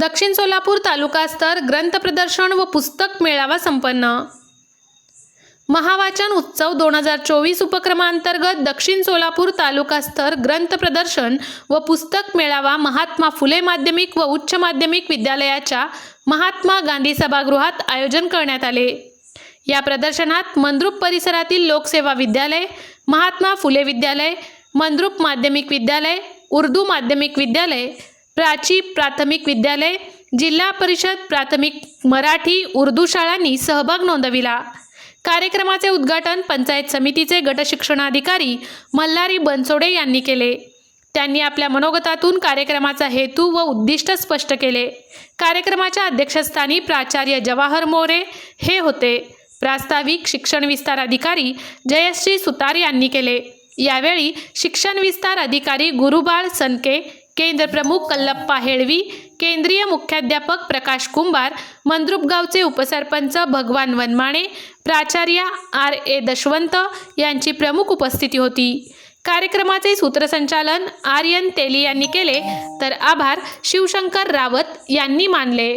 दक्षिण सोलापूर तालुका स्तर ग्रंथ प्रदर्शन व पुस्तक मेळावा संपन्न. महावाचन उत्सव दोन हजार चोवीस उपक्रमांतर्गत दक्षिण सोलापूर तालुका स्तर ग्रंथ प्रदर्शन व पुस्तक मेळावा महात्मा फुले माध्यमिक व उच्च माध्यमिक विद्यालयाच्या महात्मा गांधी सभागृहात आयोजन करण्यात आले. या प्रदर्शनात मंद्रुप परिसरातील लोकसेवा विद्यालय महात्मा फुले विद्यालय मंद्रुप माध्यमिक विद्यालय उर्दू माध्यमिक विद्यालय प्राची प्राथमिक विद्यालय जिल्हा परिषद प्राथमिक मराठी उर्दू शाळांनी सहभाग नोंदविला. कार्यक्रमाचे उद्घाटन पंचायत समितीचे गटशिक्षणाधिकारी मल्हारी बनसोडे यांनी केले. त्यांनी आपल्या मनोगतातून कार्यक्रमाचा हेतू व उद्दिष्ट स्पष्ट केले. कार्यक्रमाच्या अध्यक्षस्थानी प्राचार्य जवाहर मोरे हे होते. प्रास्ताविक शिक्षण विस्तार अधिकारी जयश्री सुतार यांनी केले. यावेळी शिक्षण विस्तार अधिकारी गुरुबाळ सनके केंद्र प्रमुख कल्लप्पा हेळवी केंद्रीय मुख्याध्यापक प्रकाश कुंभार मंद्रुपगावचे उपसरपंच भगवान वनमाणे प्राचार्य आर ए दशवंत यांची प्रमुख उपस्थिती होती. कार्यक्रमाचे सूत्रसंचालन आर्यन तेली यांनी केले तर आभार शिवशंकर रावत यांनी मानले.